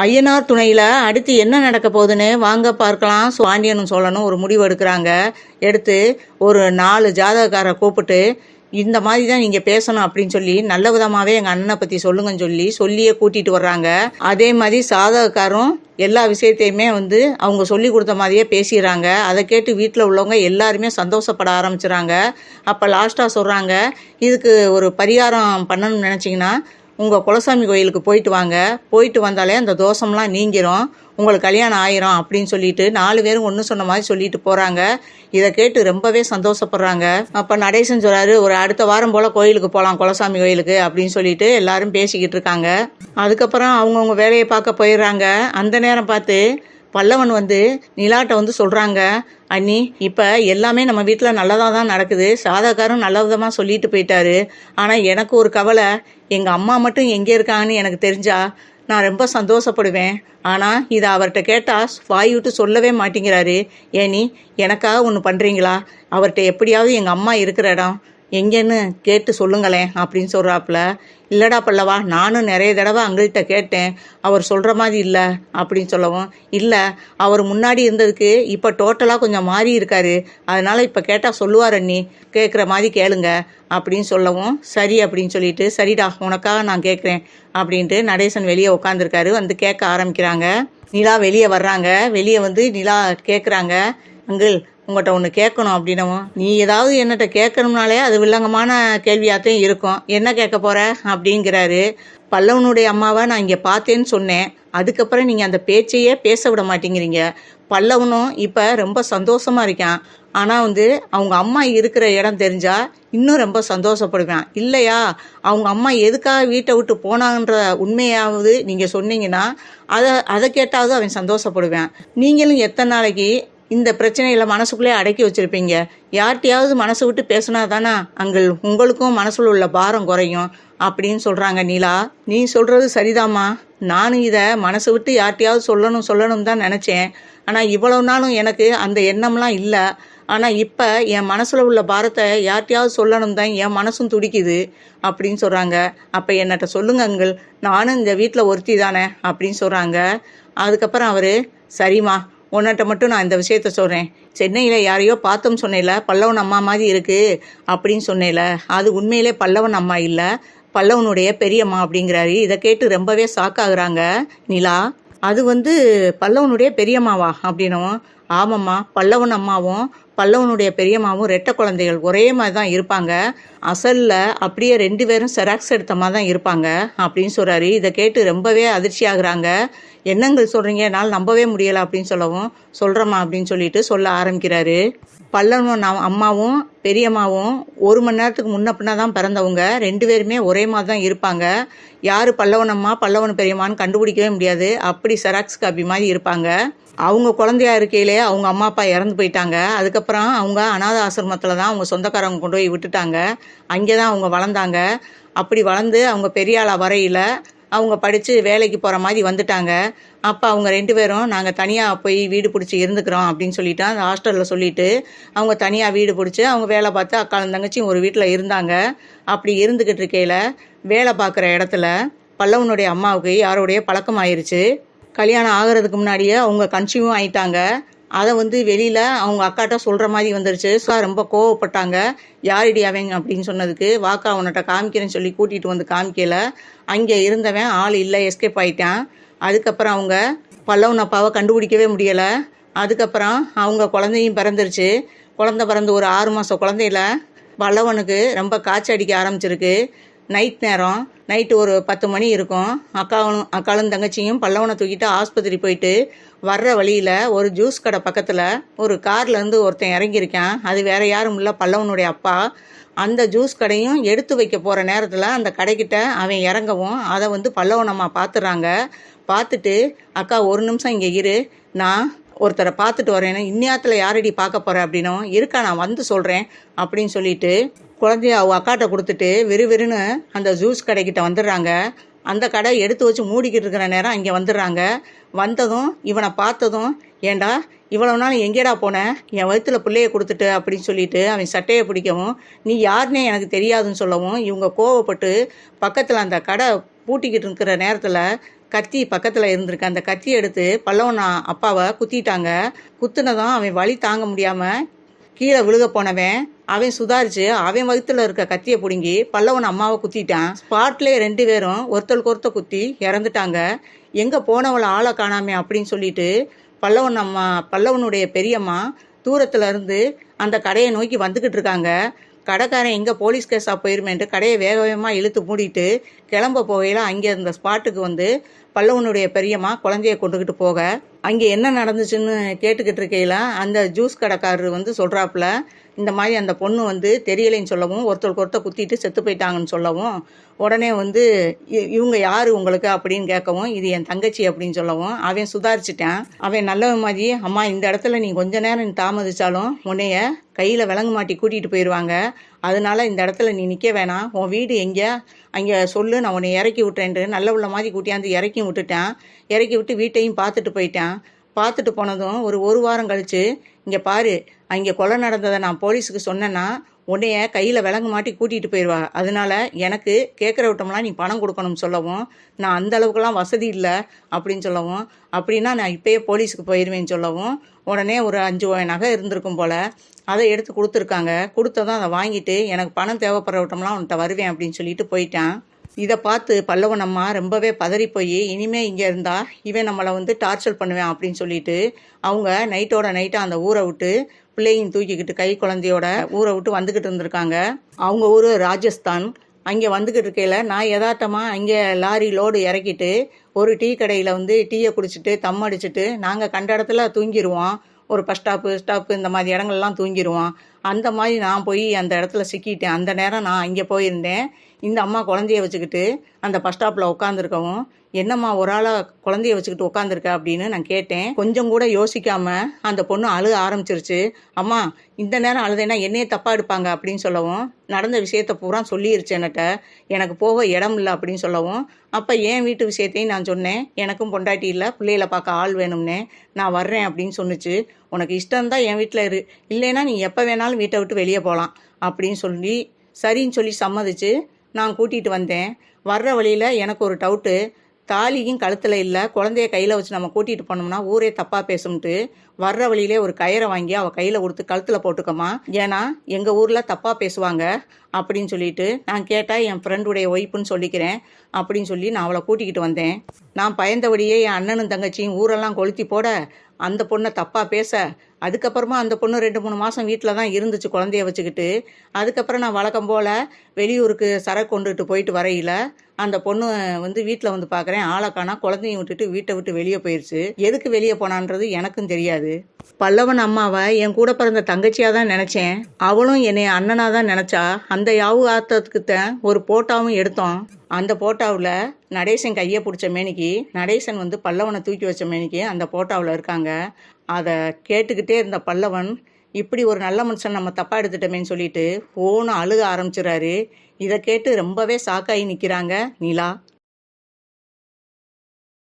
ஐயனார் துணையில் அடுத்து என்ன நடக்க போகுதுன்னு வாங்க பார்க்கலாம். சுவாண்டியனும் பாண்டியனும் சோழனும் ஒரு முடிவு எடுக்கிறாங்க. எடுத்து ஒரு நாலு ஜாதகக்காரை கூப்பிட்டு இந்த மாதிரி தான் நீங்கள் பேசணும் அப்படின்னு சொல்லி நல்ல விதமாகவே எங்கள் அண்ணனை பற்றி சொல்லுங்கன்னு சொல்லி சொல்லியே கூட்டிகிட்டு வர்றாங்க. அதே மாதிரி சாதகக்காரும் எல்லா விஷயத்தையுமே வந்து அவங்க சொல்லி கொடுத்த மாதிரியே பேசிடுறாங்க. அதை கேட்டு வீட்டில் உள்ளவங்க எல்லாருமே சந்தோஷப்பட ஆரம்பிச்சிறாங்க. அப்போ லாஸ்ட்டாக சொல்கிறாங்க இதுக்கு ஒரு பரிகாரம் பண்ணணும்னு நினச்சிங்கன்னா உங்கள் குலசாமி கோயிலுக்கு போயிட்டு வாங்க. போயிட்டு வந்தாலே அந்த தோஷம்லாம் நீங்கிரும். உங்களுக்கு கல்யாணம் ஆயிரும் அப்படின்னு சொல்லிட்டு நாலு பேரும் ஒன்று சொன்ன மாதிரி சொல்லிட்டு போகிறாங்க இதை கேட்டு ரொம்பவே சந்தோஷப்படுறாங்க. அப்போ நடேசன் சொல்கிறாரு ஒரு அடுத்த வாரம் போல் கோயிலுக்கு போகலாம் குலசாமி கோயிலுக்கு அப்படின்னு சொல்லிட்டு எல்லாரும் பேசிக்கிட்டு இருக்காங்க. அதுக்கப்புறம் அவங்கவுங்க வேலையை பார்க்க போயிடுறாங்க. அந்த நேரம் பார்த்து பல்லவன் வந்து நிலாட்ட வந்து சொல்கிறாங்க அண்ணி இப்போ எல்லாமே நம்ம வீட்டில் நல்லதாக தான் நடக்குது. சாதாக்காரும் நல்ல விதமாக சொல்லிட்டு போயிட்டாரு. ஆனால் எனக்கு ஒரு கவலை எங்கள் அம்மா மட்டும் எங்கே இருக்காங்கன்னு எனக்கு தெரிஞ்சா நான் ரொம்ப சந்தோஷப்படுவேன். ஆனால் இதை அவர்கிட்ட கேட்டால் வாய் விட்டு சொல்லவே மாட்டேங்கிறாரு. ஏனி எனக்காக ஒன்று பண்ணுறீங்களா அவர்கிட்ட எப்படியாவது எங்கள் அம்மா இருக்கிற இடம் எங்கேன்னு கேட்டு சொல்லுங்களேன் அப்படின்னு சொல்கிறாப்புல இல்லைடா பல்லவா நானும் நிறைய தடவை அங்கள்கிட்ட கேட்டேன். அவர் சொல்கிற மாதிரி இல்லை அப்படின்னு சொல்லவும் இல்லை அவர் முன்னாடி இருந்ததுக்கு இப்போ டோட்டலாக கொஞ்சம் மாறி இருக்காரு. அதனால் இப்போ கேட்டால் சொல்லுவார் அண்ணி கேட்குற மாதிரி கேளுங்க அப்படின்னு சொல்லவும் சரி அப்படின்னு சொல்லிட்டு சரிடா உனக்காக நான் கேட்குறேன் அப்படின்ட்டு நடேசன் வெளியே உட்காந்துருக்காரு வந்து கேட்க ஆரம்பிக்கிறாங்க. நிலா வெளியே வர்றாங்க. வெளியே வந்து நிலா கேட்குறாங்க அங்கிள் உங்கள்கிட்ட ஒன்று கேட்கணும் அப்படின்னவும் நீ ஏதாவது என்னட்ட கேட்கணும்னாலே அது வில்லங்கமான கேள்வியாகத்தையும் இருக்கும். என்ன கேட்க போற? அப்படிங்கிறாரு. பல்லவனுடைய அம்மாவை நான் இங்கே பார்த்தேன்னு சொன்னேன். அதுக்கப்புறம் நீங்கள் அந்த பேச்சையே பேச விட மாட்டேங்கிறீங்க. பல்லவனும் இப்போ ரொம்ப சந்தோஷமாக இருக்கான். ஆனால் வந்து அவங்க அம்மா இருக்கிற இடம் தெரிஞ்சா இன்னும் ரொம்ப சந்தோஷப்படுவேன். இல்லையா? அவங்க அம்மா எதுக்காக வீட்டை விட்டு போனாங்கன்ற உண்மையாவது நீங்கள் சொன்னீங்கன்னா அதை அதை கேட்டாவது அவன் சந்தோஷப்படுவேன். நீங்களும் எத்தனை நாளைக்கு இந்த பிரச்சனையில மனசுக்குள்ளே அடக்கி வச்சுருப்பீங்க. யார்கிட்டையாவது மனசு விட்டு பேசினா தானே அங்கள் உங்களுக்கும் மனசுல உள்ள பாரம் குறையும் அப்படின்னு சொல்கிறாங்க நீலா. நீ சொல்கிறது சரிதாம்மா. நானும் இதை மனசு விட்டு யார்கிட்டயாவது சொல்லணும் சொல்லணும் தான் நினச்சேன். ஆனால் இவ்வளவு நாளும் எனக்கு அந்த எண்ணம்லாம் இல்லை. ஆனால் இப்போ என் மனசில் உள்ள பாரத்தை யார்கிட்டையாவது சொல்லணும் தான் என் மனசும் துடிக்குது அப்படின்னு சொல்கிறாங்க அப்போ என்னட்ட சொல்லுங்க அங்கிள். நானும் இந்த வீட்டில் ஒருத்தி தானே அப்படின்னு சொல்கிறாங்க அதுக்கப்புறம் அவர் சரிம்மா உன்னிட்ட மட்டும் நான் இந்த விஷயத்த சொல்கிறேன் சென்னையில் யாரையோ பார்த்தோம் சொன்னேல பல்லவன் அம்மா மாதிரி இருக்குது அப்படின்னு சொன்னேல அது உண்மையிலே பல்லவன் அம்மா இல்லை பல்லவனுடைய பெரியம்மா அப்படிங்கிறாரு. இதை கேட்டு ரொம்பவே சாக்காகிறாங்க நிலா அது வந்து பல்லவனுடைய பெரியம்மாவா அப்படின்னும். ஆமாம்மா பல்லவன் அம்மாவும் பல்லவனுடைய பெரியம்மாவும் ரெட்டை குழந்தைகள் ஒரே மாதிரி தான் இருப்பாங்க. அசலில் அப்படியே ரெண்டு பேரும் செராக்ஸ் எடுத்த மாதிரி தான் இருப்பாங்க அப்படின்னு சொல்கிறாரு இதை கேட்டு ரொம்பவே அதிர்ச்சி ஆகுறாங்க. என்னங்கள் சொல்கிறீங்க என்னால் நம்பவே முடியலை அப்படின்னு சொல்லவும் சொல்கிறம்மா அப்படின்னு சொல்லிட்டு சொல்ல ஆரம்பிக்கிறாரு. பல்லவன் அம்மாவும் பெரியம்மாவும் ஒரு மணி நேரத்துக்கு முன்ன பின்ன தான் பிறந்தவங்க. ரெண்டு பேருமே ஒரே மாதிரி தான் இருப்பாங்க. யார் பல்லவன் அம்மா பல்லவன் பெரியம்மான்னு கண்டுபிடிக்கவே முடியாது. அப்படி செராக்ஸ் காப்பி மாதிரி இருப்பாங்க. அவங்க குழந்தையா இருக்கையிலே அவங்க அம்மா அப்பா இறந்து போயிட்டாங்க. அதுக்கப்புறம் அவங்க அனாத ஆசிரமத்தில் தான் அவங்க சொந்தக்காரங்க கொண்டு போய் விட்டுட்டாங்க. அங்கே தான் அவங்க வளர்ந்தாங்க. அப்படி வளர்ந்து அவங்க பெரியாளாக வரையில் அவங்க படித்து வேலைக்கு போகிற மாதிரி வந்துட்டாங்க. அப்போ அவங்க ரெண்டு பேரும் நாங்கள் தனியாக போய் வீடு பிடிச்சி இருந்துக்கிறோம் அப்படின்னு சொல்லிட்டு அந்த ஹாஸ்டலில் சொல்லிட்டு அவங்க தனியாக வீடு பிடிச்சி அவங்க வேலை பார்த்து அக்காலும் தங்கச்சியும் ஒரு வீட்டில் இருந்தாங்க. அப்படி இருந்துக்கிட்டு இருக்கையில் வேலை பார்க்குற இடத்துல பல்லவனுடைய அம்மாவுக்கு யாரோடைய பழக்கம் ஆயிடுச்சு கல்யாணம் ஆகிறதுக்கு முன்னாடியே அவங்க கன்சியூவும் ஆயிட்டாங்க. அதை வந்து வெளியில் அவங்க அக்காட்ட சொல்கிற மாதிரி வந்துருச்சு. ஸோ ரொம்ப கோவப்பட்டாங்க. யாரிடி அவங்க அப்படின்னு சொன்னதுக்கு வாக்கா அவன்கிட்ட காமிக்கிறேன்னு சொல்லி கூட்டிகிட்டு வந்து காமிக்கல. அங்கே இருந்தவன் ஆள் இல்லை எஸ்கேப் ஆயிட்டான். அதுக்கப்புறம் அவங்க பல்லவன் அப்பாவை கண்டுபிடிக்கவே முடியலை. அதுக்கப்புறம் அவங்க குழந்தையும் பிறந்துருச்சு. குழந்தை பிறந்து ஒரு ஆறு மாதம் குழந்தையில பல்லவனுக்கு ரொம்ப காய்ச்சல் அடிக்க ஆரம்பிச்சிருக்கு. நைட் நேரம். நைட்டு ஒரு பத்து மணி இருக்கும். அக்காவும் அக்காளும் தங்கச்சியும் பல்லவனை தூக்கிட்டு ஆஸ்பத்திரி போயிட்டு வர்ற வழியில் ஒரு ஜூஸ் கடை பக்கத்தில் ஒரு கார்லேருந்து ஒருத்தன் இறங்கியிருக்கேன். அது வேற யாரும் இல்லை. பல்லவனுடைய அப்பா. அந்த ஜூஸ் கடையும் எடுத்து வைக்க போகிற நேரத்தில் அந்த கடைக்கிட்ட அவன் இறங்கவும் அதை வந்து பல்லவன் அம்மா பார்த்துறாங்க பார்த்துட்டு அக்கா ஒரு நிமிஷம் இங்கே இரு. நான் ஒருத்தரை பார்த்துட்டு வரேன் இந்நேரத்தில் யாரடி பார்க்க போகிறேன் அப்படின்னும் இருக்கா நான் வந்து சொல்கிறேன் அப்படின்னு சொல்லிட்டு குழந்தைய அவ அக்காட்ட கொடுத்துட்டு விறுவிறுன்னு அந்த ஜூஸ் கடைக்கிட்ட வந்துடுறாங்க. அந்த கடை எடுத்து வச்சு மூடிக்கிட்டு இருக்கிற நேரம் இங்கே வந்துடுறாங்க. வந்ததும் இவனை பார்த்ததும் ஏண்டா இவ்வளவு நாள் எங்கேடா போனேன் என் வயிற்றுல பிள்ளைய கொடுத்துட்டு அப்படின்னு சொல்லிட்டு அவன் சட்டையை பிடிக்கவும் நீ யாருன்னே எனக்கு தெரியாதுன்னு சொல்லவும் இவங்க கோவப்பட்டு பக்கத்தில் அந்த கடை பூட்டிக்கிட்டு இருக்கிற நேரத்தில் கத்தி பக்கத்தில் இருந்திருக்கு. அந்த கத்தி எடுத்து பல்லவன் அப்பாவை குத்திட்டாங்க. குத்துனதும் அவன் வலி தாங்க முடியாமல் கீழே விழுக போனவன் அவன் சுதாரிச்சு அவன் வகுத்துல இருக்க கத்தியை பிடுங்கி பல்லவன் அம்மாவை குத்திட்டான். ஸ்பாட்லேயே ரெண்டு பேரும் ஒருத்தருக்கு ஒருத்த குத்தி இறந்துட்டாங்க. எங்கே போனவளை ஆளை காணாமே அப்படின்னு சொல்லிட்டு பல்லவன் அம்மா பல்லவனுடைய பெரியம்மா தூரத்துல இருந்து அந்த கடையை நோக்கி வந்துக்கிட்டு இருக்காங்க. கடைக்காரன் எங்கே போலீஸ் கேஸாக போயிருமேன்ட்டு கடையை வேக வேகமாக இழுத்து மூடிட்டு கிளம்ப போகையில் அங்கே இருந்த ஸ்பாட்டுக்கு வந்து பல்லவனுடைய பெரியம்மா குழந்தைய கொண்டுக்கிட்டு போக. அங்கே என்ன நடந்துச்சுன்னு கேட்டுக்கிட்டு இருக்கையில அந்த ஜூஸ் கடைக்காரர் வந்து சொல்கிறாப்புல இந்த மாதிரி அந்த பொண்ணு வந்து தெரியலைன்னு சொல்லவும் ஒருத்தருக்கு ஒருத்தர் குத்திட்டு செத்து போயிட்டாங்கன்னு சொல்லவும் உடனே வந்து இ- இவங்க யார் உங்களுக்கு அப்படின்னு கேட்கவும் இது என் தங்கச்சி அப்படின்னு சொல்லவும் அவன் சுதாரிச்சிட்டான். அவன் நல்லவன் மாதிரி அம்மா இந்த இடத்துல நீ கொஞ்ச நேரம் தாமதிச்சாலும் உன்னைய கையில் விலங்கு மாட்டி கூட்டிகிட்டு போயிடுவாங்க அதனால இந்த இடத்துல நீ நிற்க வேணாம். உன் வீடு எங்கே? அங்கே சொல்லு நான் உன்னை இறக்கி விட்டேன்ட்டு நல்ல உள்ள மாதிரி கூட்டியாந்து இறக்கி விட்டுட்டேன். இறக்கி விட்டு வீட்டையும் பார்த்துட்டு போயிட்டேன். பார்த்துட்டு போனதும் ஒரு ஒரு வாரம் கழித்து இங்கே பாரு அங்கே கொலை நடந்ததை நான் போலீஸுக்கு சொன்னேன்னா உன்னைய கையில் விலங்கு மாட்டி கூட்டிகிட்டு போயிடுவா அதனால எனக்கு கேட்குற விட்டோம்லாம் நீ பணம் கொடுக்கணும்னு சொல்லவும் நான் அந்த அளவுக்குலாம் வசதி இல்லை அப்படின்னு சொல்லவும் அப்படின்னா நான் இப்பயே போலீஸுக்கு போயிடுவேன்னு சொல்லவும் உடனே ஒரு அஞ்சு நகை இருந்திருக்கும் போல் அதை எடுத்து கொடுத்துருக்காங்க. கொடுத்ததும் அதை வாங்கிட்டு எனக்கு பணம் தேவைப்படுற விட்டோம்லாம் உன்கிட்ட வருவேன் அப்படின்னு சொல்லிட்டு போயிட்டான். இதை பார்த்து பல்லவன் அம்மா ரொம்பவே பதறி போய் இனிமே இங்கே இருந்தால் இவன் நம்மளை வந்து டார்ச்சர் பண்ணுவேன் அப்படின்னு சொல்லிட்டு அவங்க நைட்டோட நைட்டாக அந்த ஊரை விட்டு பிள்ளையும் தூக்கிக்கிட்டு கை குழந்தையோட ஊரை விட்டு வந்துக்கிட்டு இருந்திருக்காங்க. அவங்க ஊர் ராஜஸ்தான். அங்கே வந்துக்கிட்டு இருக்கையில் நான் யதார்த்தமாக அங்கே லாரி லோடு இறக்கிட்டு ஒரு டீ கடையில் வந்து டீயை குடிச்சிட்டு தம் அடிச்சுட்டு நாங்கள் கண்ட இடத்துல தூங்கிடுவோம் ஒரு பஸ் ஸ்டாப்பு ஸ்டாப்பு இந்த மாதிரி இடங்கள்லாம் தூங்கிடுவோம் அந்த மாதிரி நான் போய் அந்த இடத்துல சிக்கிட்டேன். அந்த நேரம் நான் அங்கே போயிருந்தேன். இந்த அம்மா குழந்தைய வச்சுக்கிட்டு அந்த பஸ் ஸ்டாப்பில் உட்காந்துருக்கவும் என்னம்மா ஒரு ஆளாக குழந்தைய வச்சுக்கிட்டு உட்காந்துருக்க அப்படின்னு நான் கேட்டேன். கொஞ்சம் கூட யோசிக்காம அந்த பொண்ணு அழுக ஆரம்பிச்சிருச்சு. அம்மா இந்த நேரம் அழுதேன்னா என்னையே தப்பாக எடுப்பாங்க? அப்படின்னு சொல்லவும் நடந்த விஷயத்த பூரா சொல்லிருச்சு என்னட்ட. எனக்கு போக இடம் இல்லை அப்படின்னு சொல்லவும் அப்போ என் வீட்டு விஷயத்தையும் நான் சொன்னேன்? எனக்கும் பொண்டாட்டி இல்லை பிள்ளைகளை பார்க்க ஆள் வேணும்னே. நான் வர்றேன் அப்படின்னு சொன்னுச்சு. உனக்கு இஷ்டம் தான் என் வீட்டில் இரு. இல்லைன்னா நீ எப்போ வேணாலும் வீட்டை விட்டு வெளியே போகலாம் அப்படின்னு சொல்லி சரின்னு சொல்லி சம்மதிச்சு நான் கூட்டிகிட்டு வந்தேன். வர்ற வழியில் எனக்கு ஒரு டவுட்டு தாலியும் கழுத்தில் இல்லை. குழந்தைய கையில் வச்சு நம்ம கூட்டிகிட்டு போனோம்னா ஊரே தப்பாக பேசும்ட்டு வர்ற வழியிலே ஒரு கயிறை வாங்கி அவள் கையில் கொடுத்து கழுத்தில் போட்டுக்கம்மா. ஏன்னா எங்கள் ஊரில் தப்பாக பேசுவாங்க அப்படின்னு சொல்லிட்டு நான் கேட்டால் என் ஃப்ரெண்டுடைய ஒய்ஃப்னு சொல்லிக்கிறேன் அப்படின்னு சொல்லி நான் அவளை கூட்டிக்கிட்டு வந்தேன். நான் பயந்தபடியே என் அண்ணனும் தங்கச்சியும் ஊரெல்லாம் கொளுத்தி போட அந்த பொண்ணை தப்பாக பேச அதுக்கப்புறமா அந்த பொண்ணு ரெண்டு மூணு மாதம் வீட்டில் தான் இருந்துச்சு குழந்தைய வச்சுக்கிட்டு. அதுக்கப்புறம் நான் வழக்கம் போல் வெளியூருக்கு சரக்கு கொண்டுட்டு போயிட்டு வரையில அந்த பொண்ணு வந்து வீட்டில் வந்து பார்க்குறேன் ஆளை காணா குழந்தையும் விட்டுட்டு வீட்டை விட்டு வெளியே போயிடுச்சு எதுக்கு வெளியே போனான்றது எனக்கும் தெரியாது. பல்லவன் அம்மாவை என் கூட பிறந்த தங்கச்சியாக தான் நினச்சேன். அவளும் என்னை அண்ணனாக தான் நினச்சா. அந்த யாவு தான் ஒரு போட்டாவும் எடுத்தோம். அந்த போட்டாவில் நடேசன் கையை பிடிச்ச மேனிக்கு நடேசன் வந்து பல்லவனை தூக்கி வச்ச மேனிக்கு அந்த போட்டாவில் இருக்காங்க. அதை கேட்டுக்கிட்டே இருந்த பல்லவன் இப்படி ஒரு நல்ல மனுஷன் நம்ம தப்பாக எடுத்துட்டோமேன்னு சொல்லிட்டு ஓன்னு அழுக ஆரம்பிச்சிடறாரு. இதை கேட்டு ரொம்பவே சாக்காகி நிற்கிறாங்க நிலா